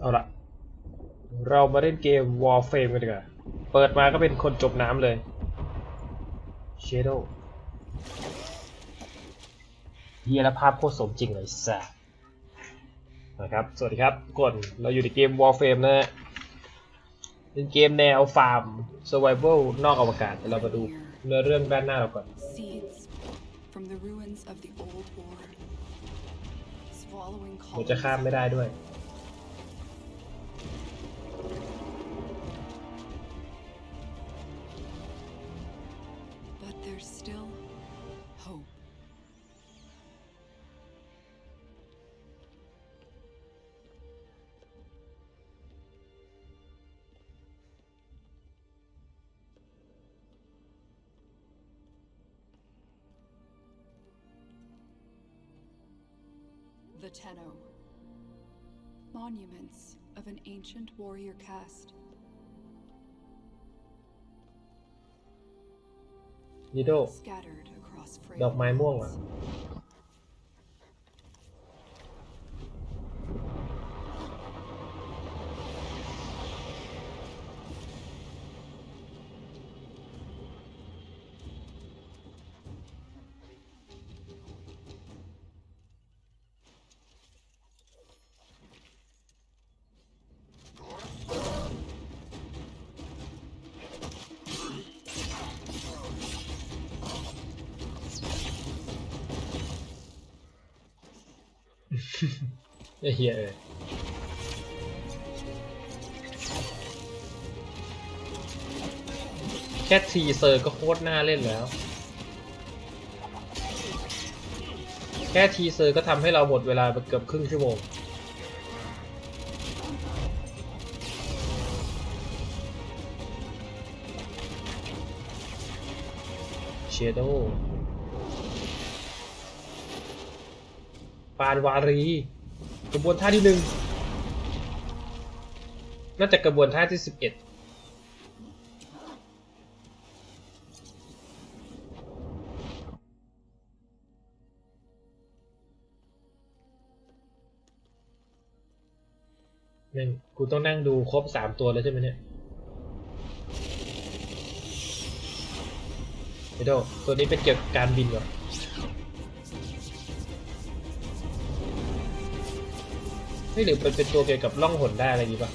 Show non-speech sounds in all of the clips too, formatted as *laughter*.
เอาละเรามาเล่นเกม Warframe กันดีกว่า เปิดมาก็เป็นคนจมน้ำเลย Shadow เฮียและภาพโคตรสมจริงเลยแซ่นะครับ สวัสดีครับทุกคนเราอยู่ในเกม Warframe นะฮะ เป็นเกมแนวฟาร์ม Survival นอกอวกาศเดี๋ยวเรามาดูเนื้อเรื่องด้านหน้าเราก่อน Seeds from the ruins of the old war. Swallowing ผมจะข้ามไม่ได้ด้วย there's still hope. The Tenno. Monuments of an ancient warrior caste. ยิโด scattered across ดอกไม้ม่วงเหรอ fragrance. ไอ้เฮียเอยแค่ทีเซอร์ก็โคตรน่าเล่นแล้ว แค่ทีเซอร์ก็ทำให้เราหมดเวลาไปเกือบครึ่งชั่วโมงเชโด ปานวารีกระบวนท่าที่หนึ่งน่าจะกระบวนท่าที่สิบเอ็ดนี่กูต้องนั่งดูครบสามตัวแล้วใช่ไหมเนี่ยเดี๋ยวตัวนี้เป็นเกี่ยวกับการบินเหรอ ม่หรือเป็นเป็นตัวเกี่ยวกับล่องหนได้อะไรอย่างงี้ปะ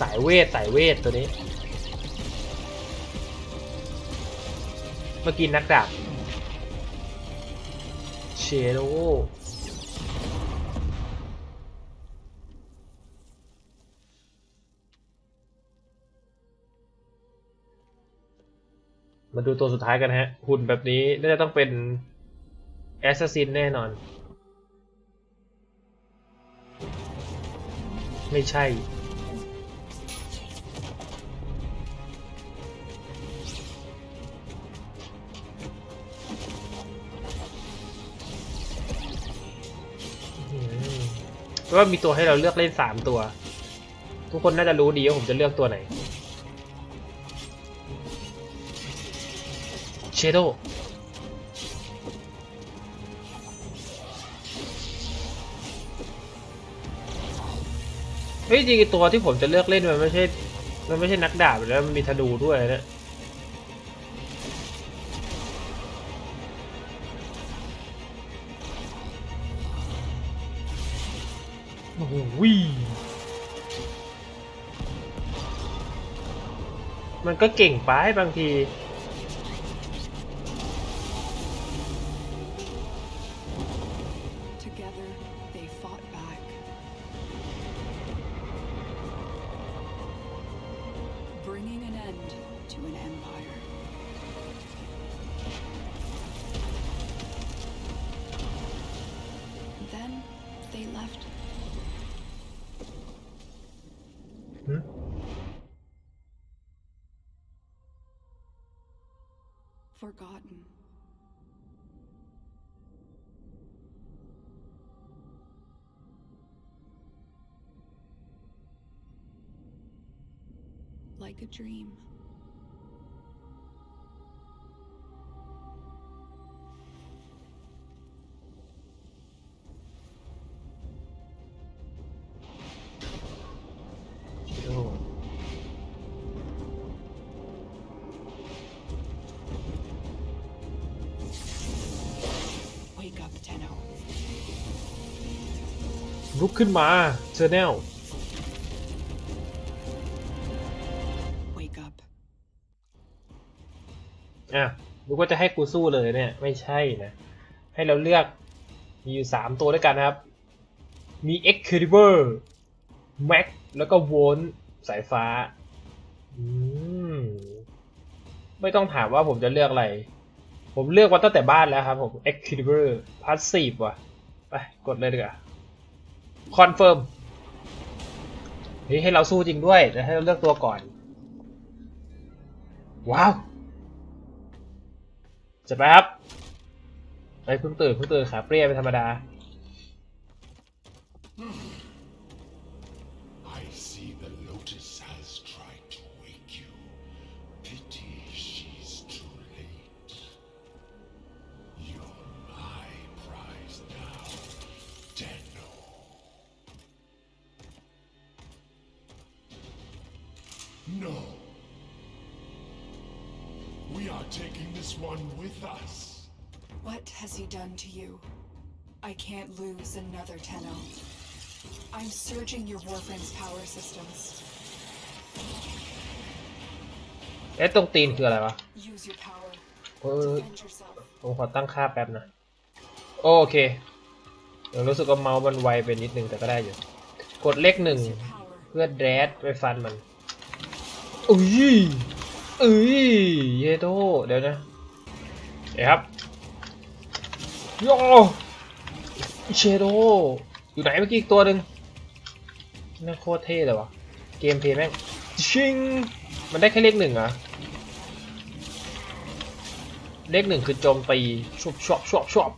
สายเวทสายเวทตัวนี้ เมื่อกี้นักดาบเชโดมาดูตัวสุดท้ายกันฮะ หุ่นแบบนี้ น่าจะต้องเป็นแอสซัสซินแน่นอน ไม่ใช่ว่ามีตัวให้เราเลือกเล่นสามตัว ทุกคนน่าจะรู้ดีว่าผมจะเลือกตัวไหน เชโด ฮ้ยจริงๆตัวที่ผมจะเลือกเล่นมันไม่ใช่ มันไม่ใช่นักดาบแล้วมันมีธนูด้วยนะ โอ้โหวิมันก็เก่งไปบางที like a dream. ลุกขึ้นมาเชอร์แนล นึกว่าจะให้กูสู้เลยเนี่ย ไม่ใช่นะ ให้เราเลือกมีอยู่สามตัวด้วยกันนะครับ มี Excalibur Max แล้วก็ v o l สายฟ้า อืม ไม่ต้องถามว่าผมจะเลือกอะไร ผมเลือกมาตั้งแต่บ้านแล้วครับผม Excalibur Passive ว่ะ ไป กดเลยดีกว่า Confirm เฮ้ให้เราสู้จริงด้วยแต่ให้เราเลือกตัวก่อน ว้าว จะไปครับไอ้เพิ่งตื่นเพิ่งตื่นขาเปรี้ยเป็นธรรมดา are taking this one with us. What has he done to you? I can't lose another Tenno. I'm surging your Warframe's power systems. เอ๊ะตรงตีนคืออะไรวะ Use your power. เออ Defend yourself. ผมขอตั้งค่าแป๊บนะ โอเคเดี๋ยวรู้สึกว่าเมาส์มันไวไปนิดนึงแต่ก็ได้อยู่ กดเลขหนึ่ง Use your power. เพื่อแดดไปฟันมัน อุ้ย อุ้ยเยโดเดี๋ยวนะเดี๋ยวครับโยเชโดอยู่ไหนเมื่อกี้อีกตัวหนึ่งน่าโคตรเท่เลยวะเกมเพลย์แม่งชิงมันได้แค่เลขหนึ่งเหรอะเลขหนึ่งคือโจมตีชอบชอบชอบชอบ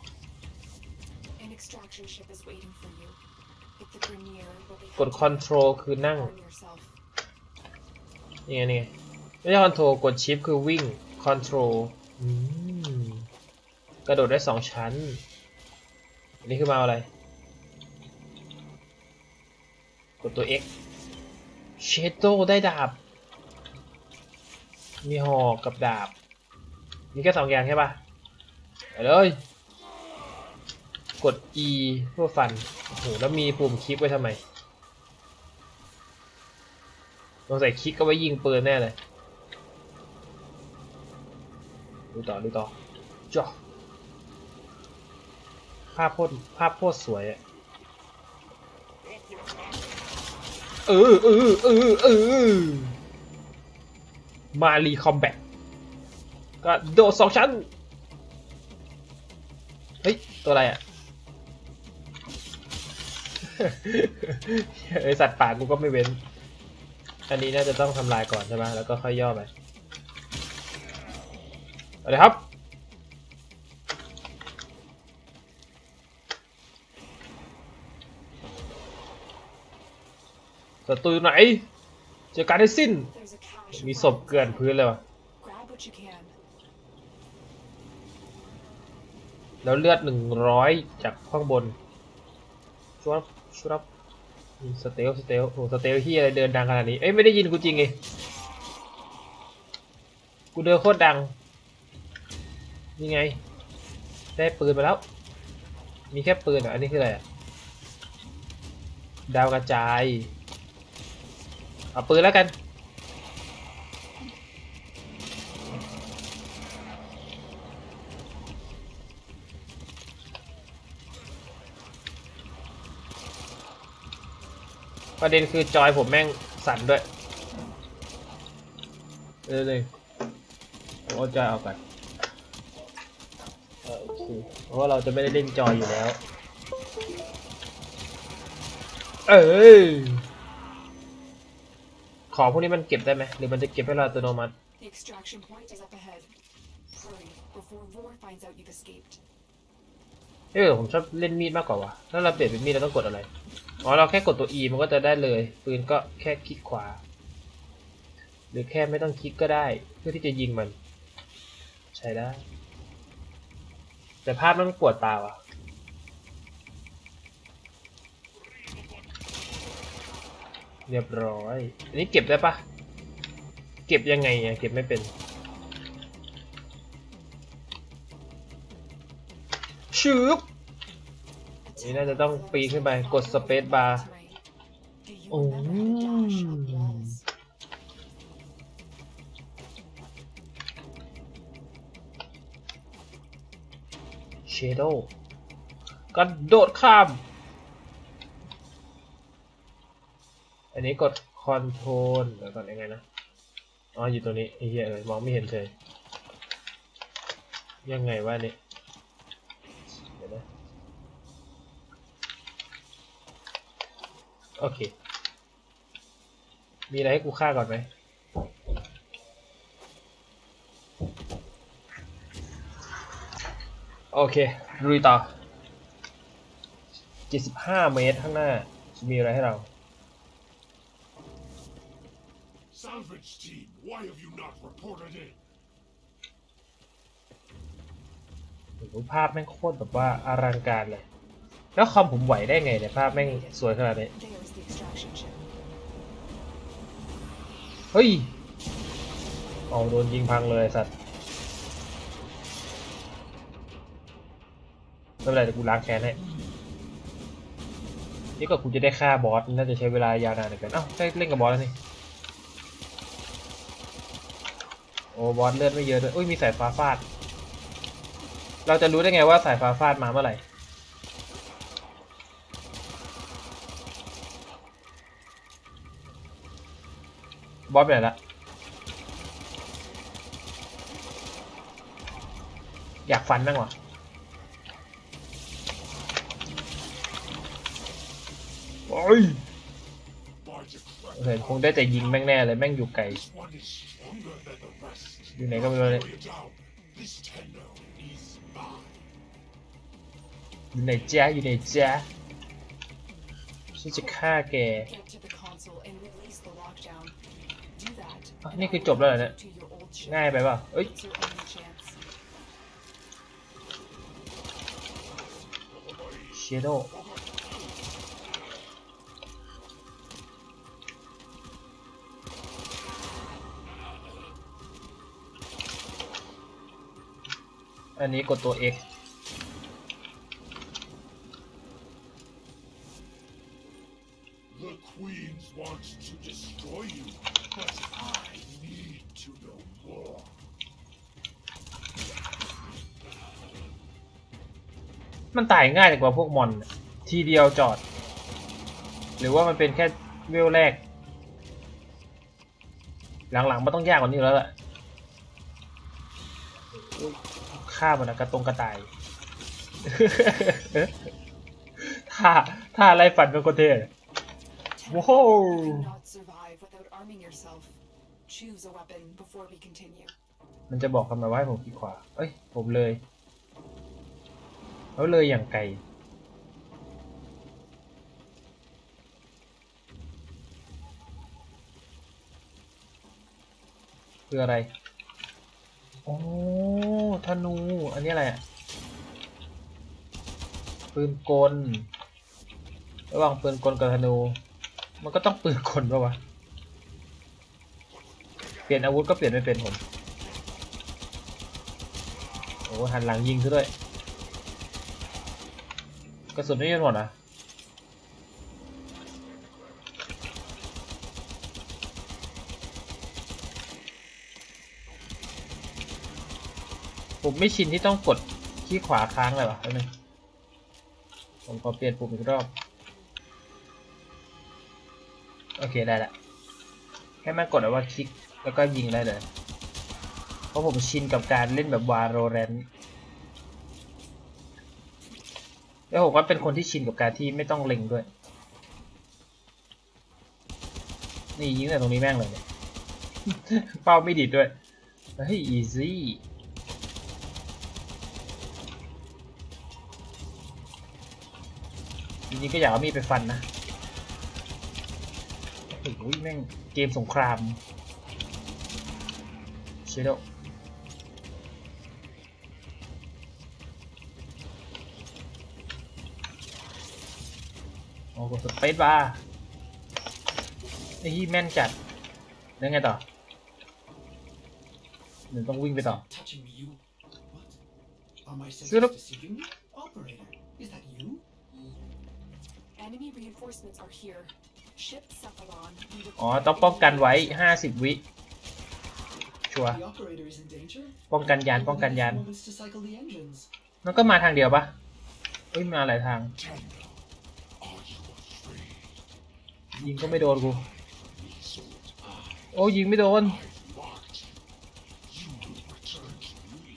An extraction ship is waiting for you. If the Grineer will be กด Control คือนั่ง Arm yourself. นี่ไงนี่ไง ไม่ใช่คอนโทรลกดชิปคือวิ่งคอนโทรลกระโดดได้สองชั้น อันนี้คือมาอะไร กดตัว X เชโตได้ดาบ มีหอกกับดาบ มีแค่สองอย่างใช่ปะไปเลย กด E เพื่อฟัน โอ้โห แล้วมีปุ่มคลิกไว้ทำไมสงใสัยคลิกก็ไว้ยิงปืนแน่เลย ดูต่อดูต่อจ้ะภาพโคตรภาพโคตรสวยอะเออเออเออเออมารีคอมแบทก็โดดสองชั้น เฮ้ย ตัวอะไรอะไอสัตว์ป่ากูก็ไม่เว้น อันนี้น่าจะต้องทำลายก่อนใช่ไหมแล้วก็ค่อยย่อไป อาเลยครับ ศัตรูอยู่ไหนเจอการให้สิ้น มีศพเกลื่อนพื้นเลยวะแล้วเลือดหนึ่งร้อยจากข้างบนชวบชวบสเตลสเตลโอ้สเตลที่อะไรเดินดังขนาดนี้ เอ้ยไม่ได้ยินกูจริงไงกูเดินโคตรดัง นี่ไง ได้ปืนมาแล้ว มีแค่ปืนอะ อันนี้คืออะไรดาวกระจาย เอาปืนแล้วกัน ประเด็นคือจอยผมแม่งสั่นด้วย เออเลยผมเอาจอยออกก่อนเออโอ เคเพราะว่าเราจะไม่ได้เล่นจอยอยู่แล้ว เอ้ยของพวกนี้มันเก็บได้ไหมหรือมันจะเก็บให้เราอัตโนมัติ The extraction point is up ahead. Hurry before Vor finds out you've escaped. เออผมชอบเล่นมีดมากกว่าวะถ้าเราเปลี่ยนเป็นมีดเราต้องกดอะไร อ๋อเราแค่กดตัว E มันก็จะได้เลย ปืนก็แค่คลิกขวา หรือแค่ไม่ต้องคลิกก็ได้ เพื่อที่จะยิงมัน ใช้ได้ แต่ภาพมันปวดตาว่ะ เรียบร้อย อันนี้เก็บได้ปะเก็บยังไงอะเก็บไม่เป็นชืบนี่น่าจะต้องปีนขึ้นไป กดสเปซบาร์ Do you Oh. remember a dash up walls? เช โดกระโดดข้าม อันนี้กดคอนโทรลเดี๋ยวก่อนยังไงนะ อ๋อ อยู่ตัวนี้ไอ้เหี้ยเลยมองไม่เห็นเลย ยังไงวะนี่เดี๋ยวนะโอเค มีอะไรให้กูฆ่าก่อนไหม โอเคลุยต่อ75เมตรข้างหน้า มีอะไรให้เรา Salvage team, why have you not reported in? โอ้โหภาพแม่งโคตรแบบว่าอลังการเลย แล้วคอมผมไหวได้ไงเนี่ยภาพแม่งสวยขนาดนี้ There's the extraction ship. เฮ้ย เอาโดนยิงพังเลยไอ้สัตว์ ไม่เป็นไรเดี๋ยวกูล้างแค้นให้นี่ก็กูจะได้ฆ่าบอสน่าจะใช้เวลายาวนานเหมือนกันเอ้าได้เล่นกับบอสแล้วนี่โอ้บอสเลือดไม่เยอะด้วยอุ้ยมีสายฟ้าฟาด เราจะรู้ได้ไงว่าสายฟ้าฟาดมาเมื่อไหร่ บอสไปไหนละ อยากฟันบ้างวะ เห็นคงได้แต่ยิงแม่งแน่เลยแม่งอยู่ไกล อยู่ไหนก็ไม่รู้เลยอยู่ไหนจ๊ะอยู่ไหนจ๊ะฉันจะฆ่าแกนี่คือจบแล้วเหรอเนี่ยง่ายไปป่ะเอ้ยเชโด อันนี้กดตัว X The queens want to destroy you, but I need to know more. มันตายง่ายกว่าพวกมอนน่ะทีเดียวจอด หรือว่ามันเป็นแค่เวลแรก หลังๆมันต้องยากกว่านี้อยู่แล้วล่ะอุ๊ย ฆ่ามันนะกระตรงกระต่ายท่าท่าไล่ฟันเป็นคนเท่เลย Tenno, Whoa. You cannot survive without arming yourself. Choose a weapon before we continue. มันจะบอกทำไมว่าให้ผมคลิกขวา เอ้ย ผมเลย แล้วเลยอย่างไกลคืออะไร โอ้ธนู อันนี้อะไรปืนกล ระหว่างปืนกลกับธนู มันก็ต้องปืนกลปะวะ เปลี่ยนอาวุธก็เปลี่ยนไม่เป็นผม โอ้หันหลังยิงซะด้วย กระสุนไม่มีหมดอะ ผมไม่ชินที่ต้องกดที่ขวาค้างเลยวะแป๊บนึงผมขอเปลี่ยนปุ่มอีกรอบ โอเคได้ละแค่แม่กดเอาว่าคลิกแล้วก็ยิงได้เลย เพราะผมชินกับการเล่นแบบวาโรแรนแล้วผมก็เป็นคนที่ชินกับการที่ไม่ต้องเล็งด้วย นี่ยิงแต่ตรงนี้แม่งเลยเนี่ยเป้าไม่ดีดด้วย เฮ้ยอี จริงๆก็อยากเอามีดไปฟันนะโอ้โหแม่งเกมสงครามเชโดโอ้กดสเปซบาร์ไอ้ที่แม่นจัดแล้วไงต่อหนึ่งต้องวิ่งไปต่อ touching me, you. What? Are Enemy reinforcements are here. Ship Cephalon. We อ๋อ require ต้องป้องกันไว้ immediate ห้าสิบวิ ชัวร์ The operator is in danger. ป้องกันยาน ป้องกันยาน Moments to cycle the engines. มันก็มาทางเดียวปะเอ้ย มาหลายทาง Tender, are you afraid? ยิงก็ไม่โดนกู Resort I, โอ้ยิงไม่โดน I've marked you. You will return to me.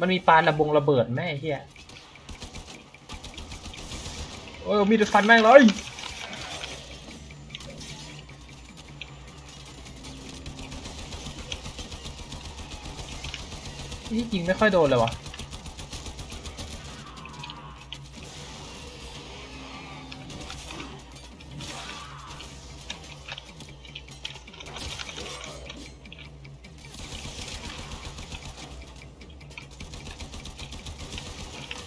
มันมีปานระบงระเบิดแม่ไอ้เฮียโอ้ยมีดฟันแม่งเลยนี่ยิงไม่ค่อยโดนเลยวะ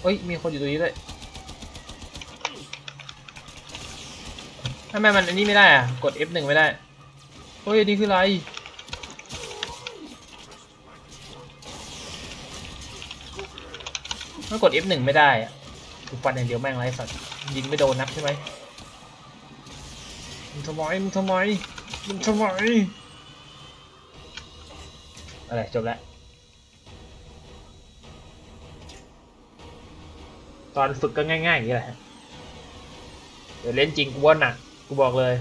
เฮ้ย มีคนอยู่ตรงนี้ด้วย ทำไมมันอันนี้ไม่ได้อะ กด F1 ไม่ได้เฮ้ยอันนี่คืออะไรมันกด F1 ไม่ได้อะกูฟันอย่างเดียวแม่งไรสัตว์ยิงไม่โดนนักใช่ไหมมึงทำไมมึงทำไมมึงทำไมอะไรจบแล้ว ตอนฝึกก็ง่ายๆอย่างนี้แหละเดี๋ยวเล่นจริงกูว่าหนัก กูบอกเลย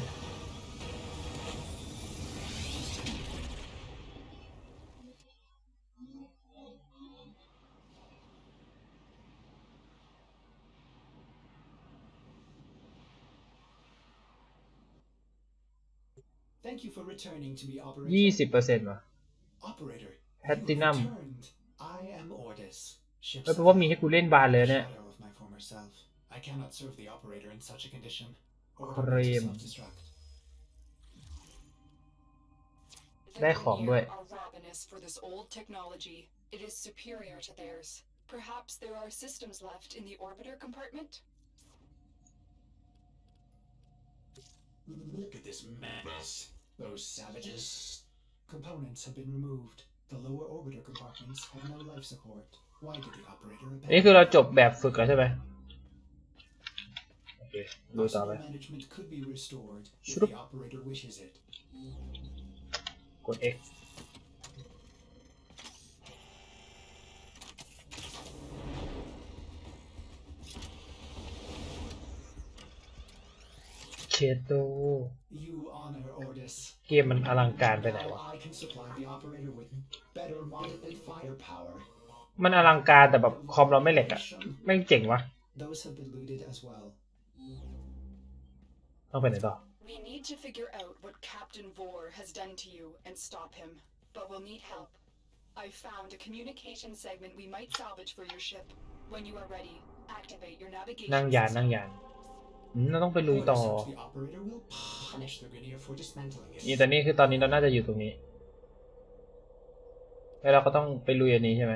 Thank you for returning to me, operator. ยี่สิบเปอร์เซ็นต์ว่ะ Operator. Platinum. You have returned. I am Ordis. Ship เอ้ยแปลว่ามีให้กูเล่นบานเลยเนี่ย Shadow of my former self. I cannot serve the operator in such a condition. Or Cream. self-destruct. ได้ของด้วย are ravenous for this old technology. It is superior to theirs. Perhaps there are systems left in the orbiter compartment? Look at this mess. Those savages. Components have been removed. The lower orbiter compartments have no life support. Why did the operator อันนี้คือ abandon? เราจบแบบฝึกแล้วใช่ไหมโอ เคดูต่อ Personal ไป management could be restored if Should've- the operator wishes it. กด X เชโต You honor Ordis. เกมมันอลังการไปไหนวะ Now I can supply the operator with better modeled firepower. มันอลังการแต่แบบคอมเราไม่เหล็กอะแม่งเจ๋งวะ Those have been looted as well. ต้องไปไหนต่อ We need to figure out what Captain Vor has done to you and stop him, but we'll need help. I found a communication segment we might salvage for your ship. When you are ready, activate your navigation. นั่งยาน system. นั่งยานอืมเราต้องไปลุยต่อ Ordis hopes the operator will punish the Grineer for dismantling it. นี่แต่นี่คือตอนนี้เราน่าจะอยู่ตรงนี้ แล้วเราก็ต้องไปลุยอันนี้ใช่ไหม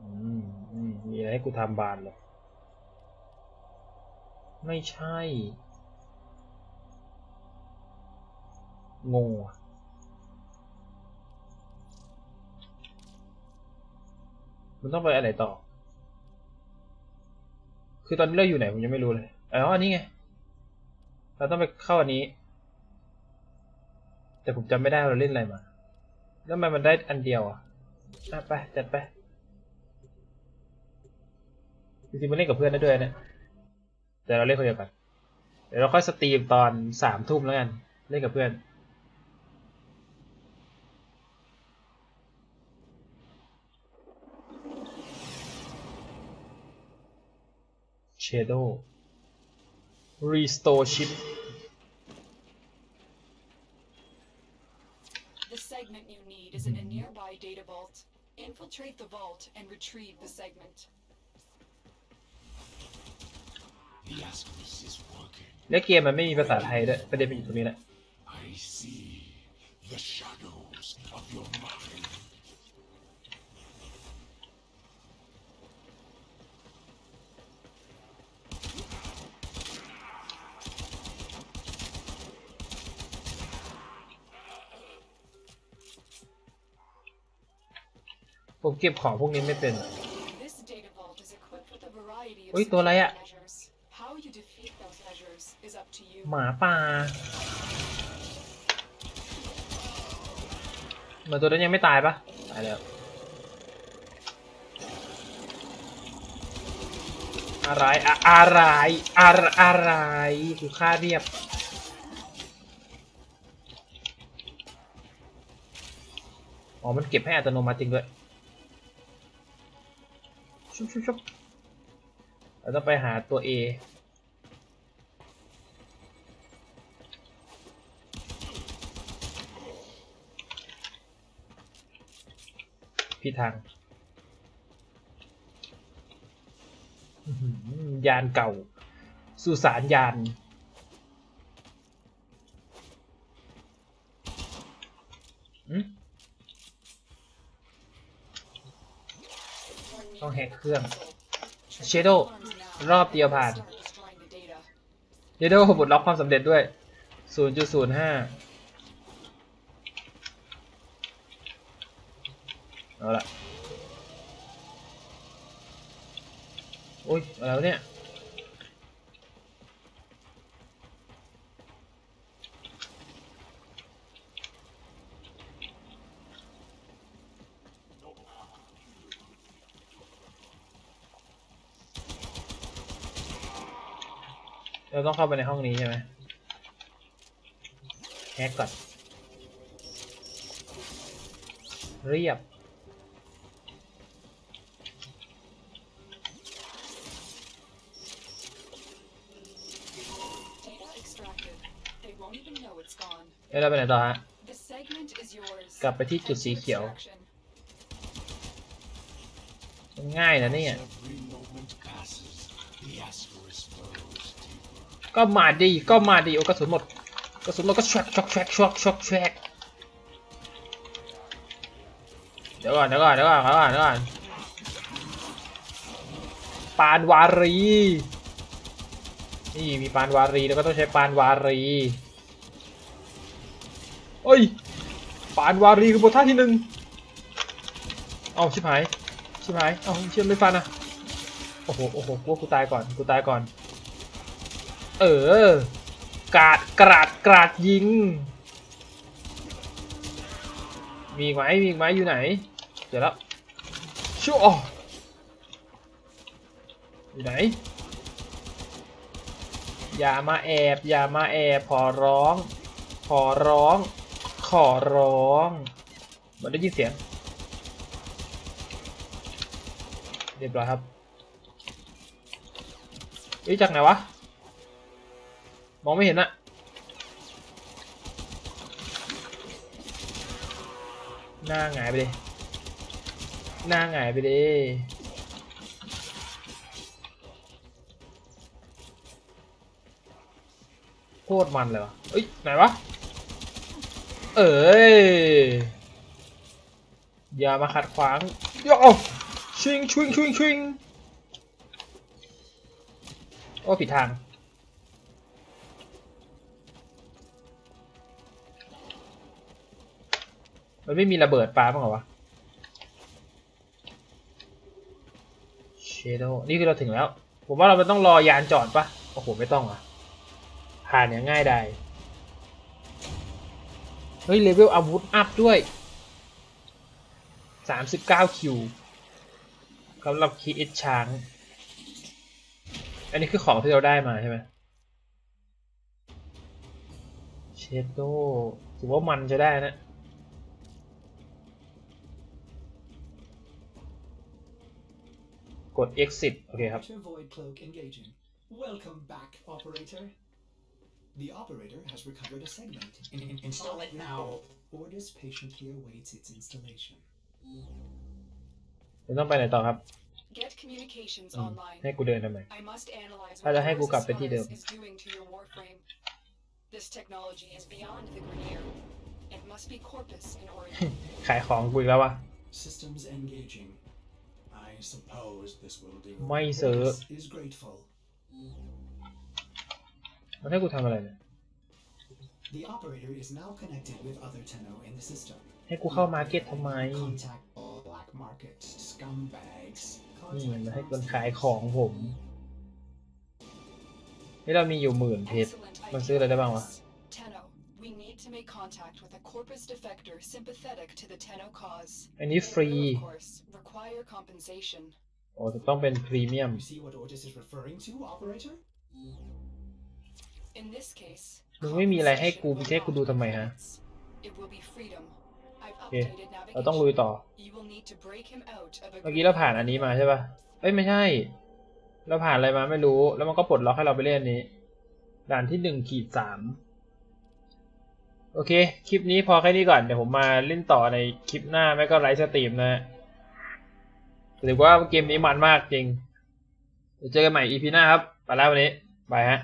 อืมอืมมีอะไรให้กูทำบานเหรอ ไม่ใช่ งงว่ะมันต้องไปอะไรต่อ คือตอนนี้เราอยู่ไหนผมยังไม่รู้เลยอ๋ออันนี้ไง เราต้องไปเข้าอันนี้ แต่ผมจำไม่ได้เราเล่นอะไรมา แล้วทำไมมันได้อันเดียวอะไปจัดไปจริงๆมันเล่นกับเพื่อนได้ด้วย เนี่ยแต่เราเล่นคนเดียวกันเดี๋ยวเราค่อยสตรีมตอนสามทุ่มแล้วกัน เล่นกับเพื่อน Shadow Restore Chip The segment you need is in a nearby data vault. Infiltrate the vault and retrieve the segment. และเกมมันไม่มีภาษาไทยด้วยประเด็นมันอยู่ตรงนี้แหละ I see the shadows of your mind. ผมเก็บของพวกนี้ไม่เป็น This data vault is equipped with a variety of Ui, use tua lại ạ. measures. How you defeat those measures is up to you. หมาป่าเหมือนตัวนั้นยังไม่ตายปะตายแล้ว อะไรอะอะไรอะไรอะไรกูฆ่าเรียบอ๋อ มันเก็บให้อัตโนมัติจริงด้วย ชุบชุบชุบเราต้องไปหาตัว A พี่ทางยานเก่า สุสานยาน ต้องแฮกเครื่อง Shadow รอบเดียวผ่านเยโดปลดล็อกความสำเร็จด้วย 0.05 เอาละโอ้ยอะไรวะเนี่ยเราต้องเข้าไปในห้องนี้ใช่ไหมแฮกก่อน เรียบ เอ้ยเราไปไหนต่อฮะ The segment is yours. กลับไปที่จุดสีเขียว Extraction. มันง่ายนะเนี่ย Every moment passes, the Ascaris flows deeper. ก็มาดีก็มาดีโอ้กระสุนหมด กระสุนหมดก็ช็อกช็อกช็อกช็อกช็อกช็อกเดี๋ยวก่อนเดี๋ยวก่อนเดี๋ยวก่อนเดี๋ยวก่อนเดี๋ยวก่อนปานวารี นี่มีปานวารีแล้วก็ต้องใช้ปานวารี เอ้ยปานวารีคือบทท่าที่หนึ่งเอาชิบหายชิบหายเอาเชื่อมไม่ฟันอะโอ้โหโอ้โหกูว่ากูตายก่อนกูตายก่อน เออกราดกราดกราดยิง มีไหมมีไหมอยู่ไหนเจอแล้วชั่วอยู่ไหน อย่ามาแอบ อย่ามาแอบ ขอร้อง ขอร้อง ขอร้องมือนได้ยินเสียง เรียบร้อยครับเอ้ยจากไหนวะ มองไม่เห็นอะหน้าหงายไปดิหน้าหงายไปดิโคตรมันเลยวะเอ้ย ไหนวะ เอ้ย อย่ามาขัดขวางโย่ชิงชิงชิงชิงโอ้ผิดทาง มันไม่มีระเบิดปลาบ้างเหรอวะเชโดนี่คือเราถึงแล้ว ผมว่าเราไม่ต้องรอยานจอดปะโอ้โห ไม่ต้องอะผ่านอย่างง่ายได้ เฮ้ยเลเวลอาวุธอัพด้วย 39 คิวสำหรับคีอิชช้าง อันนี้คือของที่เราได้มาใช่ไหมเชโดถือว่ามันจะได้นะกด exit โอเคครับ The operator has recovered a segment. In- in- install it now. Orders patiently awaits its installation. เราต้องไปไหนต่อครับ Get communications อืม online. ให้กูเดินทำไม I must analyze ถ้าจะ what ให้กูกลับไป Corvus ที่เดิม Astralis is doing to your warframe. This technology is beyond the Grineer. It must be Corpus in origin. *laughs* ขายของกูอีกแล้ววะ Systems engaging. I suppose this will do. ไม่ซื้อ Orders is grateful. มันให้กูทำอะไรเนี่ย The operator is now connected with other Tenno in the system. ให้กูเข้ามาร์เก็ตทำไม Contact all black market scumbags. นี่ Contact มันให้ those คนขายของผมนี่เรามีอยู่หมื่นเพชร Excellent มันซื้ออะไรได้บ้างวะ ideas. Tenno, we need to make contact with a corpus defector sympathetic to the Tenno cause. อันนี้ฟรี Will, of course, require compensation. โอ้จะต้องเป็นพรีเมียม You see what Ordis is referring to, operator? In this case, มึงไม่มีอะไรให้กู compensation มีแค่กูดูทำไมฮะ It will be freedom. I've โอเค updated เราต้องลุย navigation. ต่อ You will need to break him out of a เมื่อกี้เราผ่านอันนี้มาใช่ปะเอ้ยไม่ใช่ เราผ่านอะไรมาไม่รู้ แล้วมันก็ปลดล็อกให้เราไปเล่นอันนี้ ด่านที่หนึ่งขีดสามโอเค คลิปนี้พอแค่นี้ก่อน เดี๋ยวผมมาเล่นต่อในคลิปหน้า ไม่ก็ไลฟ์สตรีมนะฮะถือว่าเกมนี้มันมากจริงเดี๋ยวเจอกันใหม่ EP หน้าครับ ไปแล้ววันนี้ บายฮะ